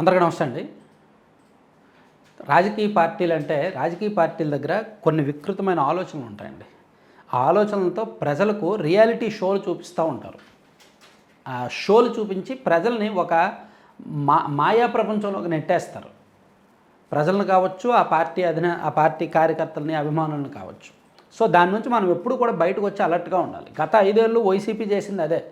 అందరికీ నమస్తే అండి. రాజకీయ పార్టీలు అంటే రాజకీయ పార్టీల దగ్గర కొన్ని వికృతమైన ఆలోచనలు ఉంటాయండి. ఆ ఆలోచనలతో ప్రజలకు రియాలిటీ షోలు చూపిస్తూ ఉంటారు. ఆ షోలు చూపించి ప్రజల్ని ఒక మా మాయా ప్రపంచంలోకి నెట్టేస్తారు. ప్రజలను కావచ్చు ఆ పార్టీ అధిన ఆ పార్టీ కార్యకర్తలని అభిమానులను కావచ్చు. సో దాని నుంచి మనం ఎప్పుడు కూడా బయటకు వచ్చి అలర్ట్గా ఉండాలి. గత ఐదేళ్ళు వైసీపీ చేసింది అదే.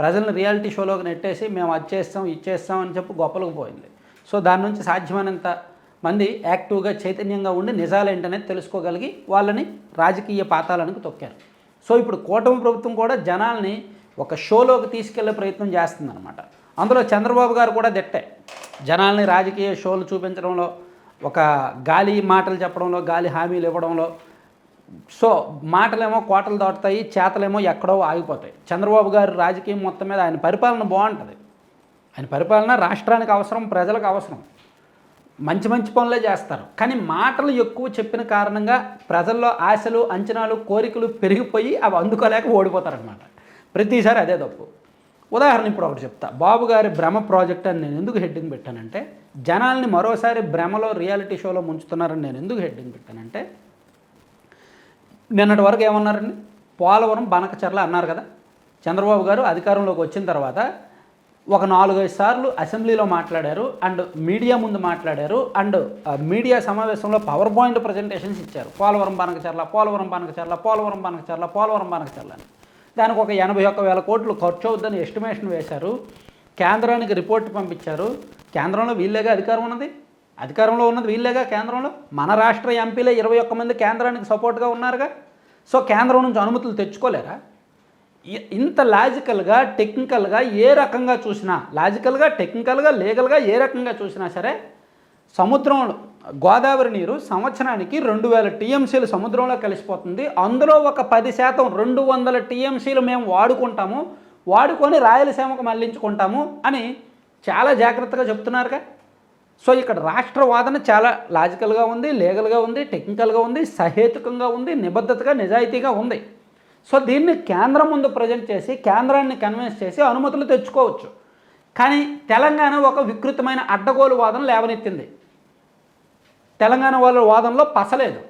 ప్రజలను రియాలిటీ షోలోకి నెట్టేసి మేము అది చేస్తాం ఇది చేస్తాం అని చెప్పి గొప్పలకు పోయింది. సో దాని నుంచి సాధ్యమైనంత మంది యాక్టివ్గా చైతన్యంగా ఉండి నిజాలేంటనేది తెలుసుకోగలిగి వాళ్ళని రాజకీయ పాతాలనికి తొక్కారు. సో ఇప్పుడు కూటమి ప్రభుత్వం కూడా జనాల్ని ఒక షోలోకి తీసుకెళ్ళే ప్రయత్నం చేస్తుందన్నమాట. అందులో చంద్రబాబు గారు కూడా దిట్టే. జనాల్ని రాజకీయ షోలు చూపించడంలో ఒక గాలి మాటలు చెప్పడంలో గాలి హామీలు ఇవ్వడంలో సో మాటలేమో కోటలు దాటుతాయి చేతలేమో ఎక్కడో ఆగిపోతాయి. చంద్రబాబు గారు రాజకీయం మొత్తం మీద ఆయన పరిపాలన బాగుంటుంది. ఆయన పరిపాలన రాష్ట్రానికి అవసరం ప్రజలకు అవసరం. మంచి మంచి పనులే చేస్తారు. కానీ మాటలు ఎక్కువ చెప్పిన కారణంగా ప్రజల్లో ఆశలు అంచనాలు కోరికలు పెరిగిపోయి అవి అందుకోలేక ఓడిపోతారనమాట ప్రతిసారి అదే తప్పు. ఉదాహరణ ఇప్పుడు ఒకటి చెప్తా. బాబు గారి భ్రమ ప్రాజెక్ట్ అని నేను ఎందుకు హెడ్డింగ్ పెట్టానంటే జనాల్ని మరోసారి భ్రమలో రియాలిటీ షోలో ముంచుతున్నారని నేను ఎందుకు హెడ్డింగ్ పెట్టానంటే నిన్నటి వరకు ఏమన్నారండి? పోలవరం బనకచర్ల అన్నారు కదా. చంద్రబాబు గారు అధికారంలోకి వచ్చిన తర్వాత ఒక నాలుగైదు సార్లు అసెంబ్లీలో మాట్లాడారు అండ్ మీడియా ముందు మాట్లాడారు అండ్ ఆ మీడియా సమావేశంలో పవర్ పాయింట్ ప్రజెంటేషన్స్ ఇచ్చారు. పోలవరం బనకచర్ల పోలవరం బనకచర్ల పోలవరం బనకచర్ల పోలవరం బనకచర్ల అని. దానికి ఒక ఎనభై ఒక్క వేల కోట్లు ఖర్చు అవుద్దని ఎస్టిమేషన్ వేశారు. కేంద్రానికి రిపోర్ట్ పంపించారు. కేంద్రంలో వీళ్ళేగా అధికారం ఉన్నది? అధికారంలో ఉన్నది వీళ్ళేగా కేంద్రంలో? మన రాష్ట్ర ఎంపీలే ఇరవై ఒక్క మంది కేంద్రానికి సపోర్ట్గా ఉన్నారుగా? సో కేంద్రం నుంచి అనుమతులు తెచ్చుకోలేరా? ఇంత లాజికల్గా టెక్నికల్గా ఏ రకంగా చూసినా లాజికల్గా టెక్నికల్గా లీగల్గా ఏ రకంగా చూసినా సరే సముద్రంలో గోదావరి నీరు సంవత్సరానికి రెండు వేల టీఎంసీలు సముద్రంలో కలిసిపోతుంది. అందులో ఒక పది శాతం రెండు వందల టీఎంసీలు మేము వాడుకుంటాము. వాడుకొని రాయలసీమకు మళ్ళించుకుంటాము అని చాలా జాగ్రత్తగా చెప్తున్నారుగా? సో ఇక్కడ రాష్ట్ర వాదన చాలా లాజికల్గా ఉంది లీగల్గా ఉంది టెక్నికల్గా ఉంది సహేతుకంగా ఉంది నిబద్ధతగా నిజాయితీగా ఉంది. సో దీన్ని కేంద్రం ముందు ప్రజెంట్ చేసి కేంద్రాన్ని కన్విన్స్ చేసి అనుమతులు తెచ్చుకోవచ్చు. కానీ తెలంగాణ ఒక వికృతమైన అడ్డగోలు వాదన లేవనెత్తింది. తెలంగాణ వాళ్ళ వాదనలో పసలేదు.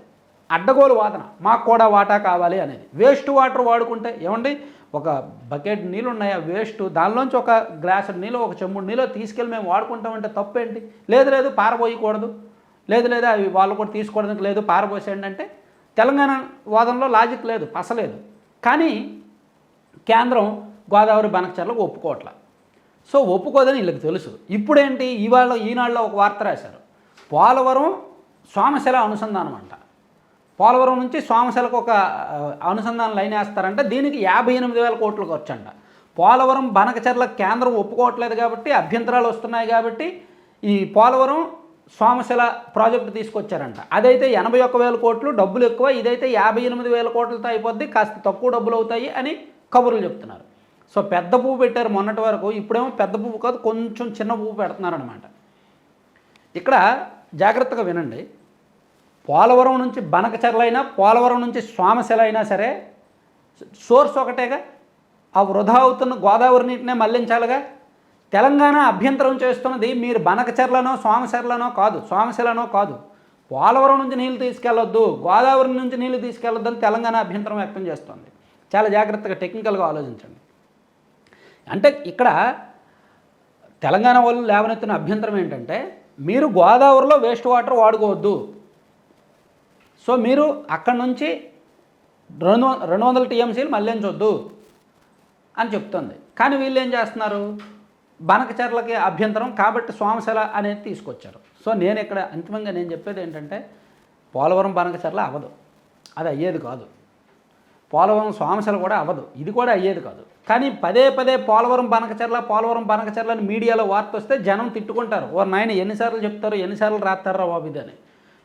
అడ్డగోలు వాదన మాకు కూడా వాటా కావాలి అనేది. వేస్ట్ వాటర్ వాడుకుంటే ఏమండి? ఒక బకెట్ నీళ్ళు ఉన్నాయి ఆ వేస్ట్ దానిలోంచి ఒక గ్లాస్ నీళ్ళు ఒక చెంబుడు నీళ్ళు తీసుకెళ్ళి మేము వాడుకుంటామంటే తప్పేంటి? లేదు లేదు పారబోయకూడదు. లేదు లేదు అవి వాళ్ళు కూడా తీసుకోవడానికి లేదు పారబోసేయండి అంటే తెలంగాణ వాదనలో లాజిక్ లేదు పసలేదు కానీ కేంద్రం గోదావరి బనక్చర్లకు ఒప్పుకోవట్ల. సో ఒప్పుకోదని వీళ్ళకి తెలుసు. ఇప్పుడేంటి? ఇవాళ ఈనాడులో ఒక వార్త రాశారు. పోలవరం సోమశిల అనుసంధానం అంట. పోలవరం నుంచి సోమశలకు ఒక అనుసంధాన అనుసంధానం లైన్ వేస్తారంట దీనికి యాభై ఎనిమిది వేల కోట్లు ఖర్చు అంట పోలవరం బనకచర్ల కేంద్రం ఒప్పుకోవట్లేదు కాబట్టి అభ్యంతరాలు వస్తున్నాయి కాబట్టి ఈ పోలవరం సోమశిల ప్రాజెక్టు తీసుకొచ్చారంట. అదైతే ఎనభై ఒక్క వేల కోట్లు డబ్బులు ఎక్కువ ఇదైతే యాభై ఎనిమిది వేల కోట్లతో అయిపోద్ది కాస్త తక్కువ డబ్బులు అవుతాయి అని కబుర్లు చెప్తున్నారు. సో పెద్ద పువ్వు పెట్టారు మొన్నటి వరకు ఇప్పుడేమో పెద్ద పువ్వు కాదు కొంచెం చిన్న పువ్వు పెడుతున్నారనమాట ఇక్కడ జాగ్రత్తగా వినండి పోలవరం నుంచి బనకచెరలైనా పోలవరం నుంచి సోమశిల అయినా సరే సోర్స్ ఒకటేగా. ఆ వృధా అవుతున్న గోదావరి నీటినే మళ్ళించాలిగా. తెలంగాణ అభ్యంతరం చేస్తున్నది మీరు బనకచెర్లనో సోమశిలనో కాదు సోమశిలనో కాదు. పోలవరం నుంచి నీళ్ళు తీసుకెళ్ళొద్దు గోదావరి నుంచి నీళ్ళు తీసుకెళ్ళొద్దని తెలంగాణ అభ్యంతరం వ్యక్తం చేస్తుంది. చాలా జాగ్రత్తగా టెక్నికల్గా ఆలోచించండి. అంటే ఇక్కడ తెలంగాణ వాళ్ళు లేవనెత్తిన అభ్యంతరం ఏంటంటే మీరు గోదావరిలో వేస్ట్ వాటర్ వాడుకోవద్దు. సో మీరు అక్కడ నుంచి రెండు వం- రెండు వందల టీఎంసీలు చూద్దు అని చెప్తుంది. కానీ వీళ్ళు ఏం చేస్తున్నారు? బనకచర్లకి అభ్యంతరం కాబట్టి సోమశిల అనేది తీసుకొచ్చారు. సో నేను ఇక్కడ అంతిమంగా నేను చెప్పేది ఏంటంటే పోలవరం బనకచర్ల అవ్వదు. అది అయ్యేది కాదు. పోలవరం సోమశిల కూడా అవ్వదు. ఇది కూడా అయ్యేది కాదు. కానీ పదే పదే పోలవరం బనకచర్ల పోలవరం బనకచర్ల అని మీడియాలో వార్త వస్తే జనం తిట్టుకుంటారు. ఓ నాయన ఎన్నిసార్లు చెప్తారు ఎన్నిసార్లు రాస్తారా బాబు ఇదని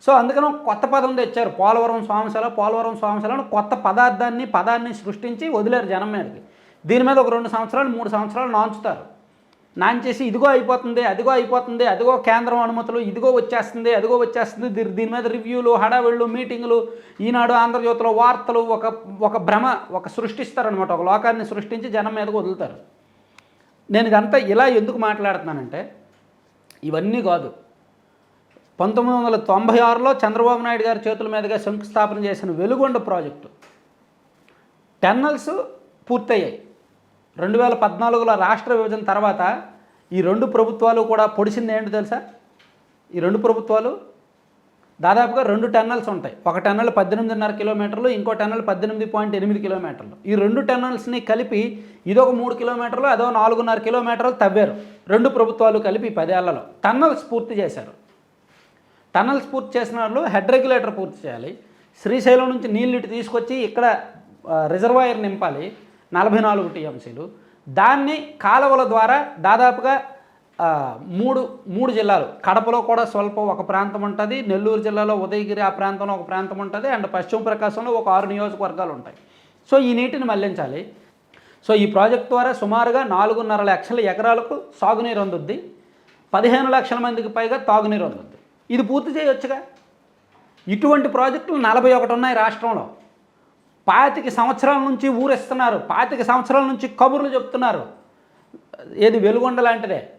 సో అందుకని కొత్త పదం తెచ్చారు. పోలవరం స్వామిశాల పోలవరం స్వామిశాల అని కొత్త పదార్థాన్ని పదాన్ని సృష్టించి వదిలేరు జనం మీదకి. దీని మీద ఒక రెండు సంవత్సరాలు మూడు సంవత్సరాలు నాంచుతారు. నాంచేసి ఇదిగో అయిపోతుంది అదిగో అయిపోతుంది అదిగో కేంద్రం అనుమతులు ఇదిగో వచ్చేస్తుంది అదిగో వచ్చేస్తుంది. దీ- దీని మీద రివ్యూలు హడావిళ్ళు మీటింగులు ఈనాడు ఆంధ్రజ్యోతిలో వార్తలు ఒక ఒక భ్రమ ఒక సృష్టిస్తారనమాట ఒక లోకాన్ని సృష్టించి జనం మీదకు వదులుతారు. నేను ఇదంతా ఇలా ఎందుకు మాట్లాడుతున్నానంటే ఇవన్నీ కాదు. పంతొమ్మిది వందల తొంభై ఆరులో చంద్రబాబు నాయుడు గారి చేతుల మీదుగా శంకుస్థాపన చేసిన వెలుగొండ ప్రాజెక్టు. టన్నల్స్ పూర్తయ్యాయి. రెండు వేల పద్నాలుగులో రాష్ట్ర విభజన తర్వాత ఈ రెండు ప్రభుత్వాలు కూడా పొడిచింది ఏంటి తెలుసా? ఈ రెండు ప్రభుత్వాలు దాదాపుగా రెండు టన్నల్స్ ఉంటాయి. ఒక టన్నల్ పద్దెనిమిదిన్నర కిలోమీటర్లు ఇంకో టన్నల్ పద్దెనిమిది పాయింట్ ఎనిమిది కిలోమీటర్లు. ఈ రెండు టన్నల్స్ని కలిపి ఇదొక మూడు కిలోమీటర్లు అదో నాలుగున్నర కిలోమీటర్లు తవ్వారు. రెండు ప్రభుత్వాలు కలిపి పదేళ్ళలో టన్నల్స్ పూర్తి చేశారు. టనల్స్ పూర్తి చేసిన వాళ్ళు హెడ్ రెగ్యులేటర్ పూర్తి చేయాలి. శ్రీశైలం నుంచి నీళ్ళు ఇటు తీసుకొచ్చి ఇక్కడ రిజర్వాయర్ నింపాలి. నలభై నాలుగు టీఎంసీలు. దాన్ని కాలువల ద్వారా దాదాపుగా మూడు మూడు జిల్లాలు. కడపలో కూడా స్వల్పం ఒక ప్రాంతం ఉంటుంది. నెల్లూరు జిల్లాలో ఉదయగిరి ఆ ప్రాంతంలో ఒక ప్రాంతం ఉంటుంది. అండ్ పశ్చిమ ప్రకాశంలో ఒక ఆరు నియోజకవర్గాలు ఉంటాయి. సో ఈ నీటిని మళ్ళించాలి. సో ఈ ప్రాజెక్ట్ ద్వారా సుమారుగా నాలుగున్నర లక్షల ఎకరాలకు సాగునీరు అందుద్ది. పదిహేను లక్షల మందికి పైగా తాగునీరు అందుద్ది. ఇది పూర్తి చేయొచ్చుగా? ఇటువంటి ప్రాజెక్టులు నలభై ఒకటి ఉన్నాయి రాష్ట్రంలో. పాతిక సంవత్సరాల నుంచి ఊరిస్తున్నారు. పాతిక సంవత్సరాల నుంచి కబుర్లు చెప్తున్నారు. ఏది వెలుగొండ లాంటిదే.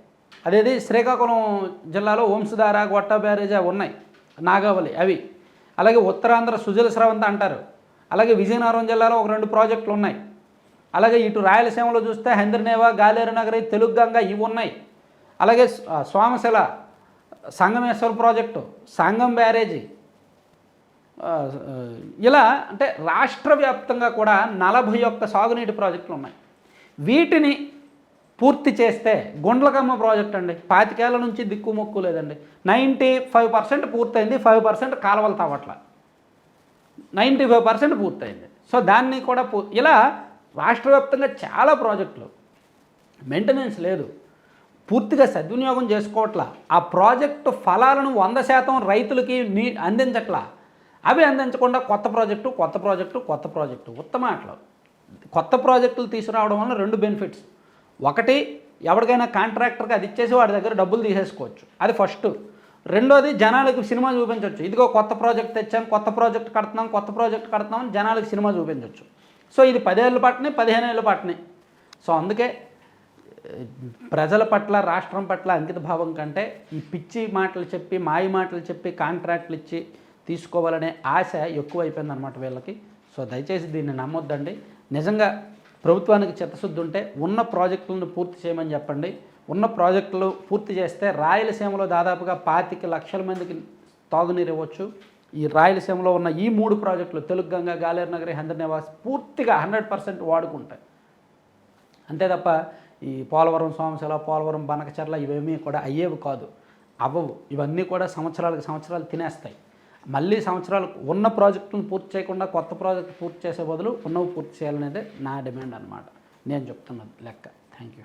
అదేది శ్రీకాకుళం జిల్లాలో వంశధార గొట్ట బ్యారేజ్ ఉన్నాయి. నాగావళి అవి. అలాగే ఉత్తరాంధ్ర సుజల స్రవంత అంటారు. అలాగే విజయనగరం జిల్లాలో ఒక రెండు ప్రాజెక్టులు ఉన్నాయి. అలాగే ఇటు రాయలసీమలో చూస్తే హంద్రనేవ గాలేరు నగరి తెలుగు గంగ ఇవి ఉన్నాయి. అలాగే స్వామశిల సోమశిల సంగమేశ్వర ప్రాజెక్టు సంగం బ్యారేజీ. ఇలా అంటే రాష్ట్ర వ్యాప్తంగా కూడా నలభై ఒక్క సాగునీటి ప్రాజెక్టులు ఉన్నాయి. వీటిని పూర్తి చేస్తే గుండ్లకమ్మ ప్రాజెక్ట్ అండి. పాతికేళ్ళ నుంచి దిక్కుమొక్కు లేదండి. నైంటీ ఫైవ్ పర్సెంట్ పూర్తయింది ఫైవ్ పర్సెంట్ కాలువలు తవ్వట్ల. నైంటీ ఫైవ్ పర్సెంట్ పూర్తయింది. సో దాన్ని కూడా పూ ఇలా రాష్ట్ర వ్యాప్తంగా చాలా ప్రాజెక్టులు. మెయింటెనెన్స్ లేదు. పూర్తిగా సద్వినియోగం చేసుకోవట్లా. ఆ ప్రాజెక్టు ఫలాలను వంద శాతం రైతులకి నీ అందించట్లా. అవి అందించకుండా కొత్త ప్రాజెక్టు కొత్త ప్రాజెక్టు కొత్త ప్రాజెక్టు. ఉత్తమ అట్లా కొత్త ప్రాజెక్టులు తీసుకురావడం వల్ల రెండు బెనిఫిట్స్. ఒకటి ఎవరికైనా కాంట్రాక్టర్కి అది ఇచ్చేసి వాడి దగ్గర డబ్బులు తీసేసుకోవచ్చు. అది ఫస్ట్. రెండోది జనాలకు సినిమా చూపించవచ్చు ఇదిగో కొత్త ప్రాజెక్ట్ తెచ్చాం కొత్త ప్రాజెక్ట్ కడుతున్నాం కొత్త ప్రాజెక్ట్ కడుతున్నాం జనాలకు సినిమా చూపించవచ్చు సో ఇది పదేళ్ళ పాటనే పదిహేను ఏళ్ళ పాటనే సో అందుకే ప్రజల పట్ల రాష్ట్రం పట్ల అంకిత భావం కంటే ఈ పిచ్చి మాటలు చెప్పి మాయ మాటలు చెప్పి కాంట్రాక్ట్లు ఇచ్చి తీసుకోవాలనే ఆశ ఎక్కువైపోయిందన్నమాట వీళ్ళకి. సో దయచేసి దీన్ని నమ్మొద్దండి. నిజంగా ప్రభుత్వానికి చిత్తశుద్ధి ఉంటే ఉన్న ప్రాజెక్టులను పూర్తి చేయమని చెప్పండి. ఉన్న ప్రాజెక్టులు పూర్తి చేస్తే రాయలసీమలో దాదాపుగా పాతిక లక్షల మందికి తాగునీరు ఇవ్వచ్చు. ఈ రాయలసీమలో ఉన్న ఈ మూడు ప్రాజెక్టులు తెలుగు గంగ గాలేరు నగరి హంద్రనివాస్ పూర్తిగా హండ్రెడ్ పర్సెంట్ వాడుకుంటాయి. అంతే తప్ప ఈ పోలవరం సోమశిల పోలవరం బనకచర్ల ఇవేమీ కూడా అయ్యేవి కాదు. అవ్వవు. ఇవన్నీ కూడా సంవత్సరాలకు సంవత్సరాలు తినేస్తాయి. మళ్ళీ సంవత్సరాలు ఉన్న ప్రాజెక్టులను పూర్తి చేయకుండా కొత్త ప్రాజెక్టు పూర్తి చేసే బదులు ఉన్నవి పూర్తి చేయాలనేదే నా డిమాండ్ అనమాట నేను చెప్తున్నది లెక్క. Thank you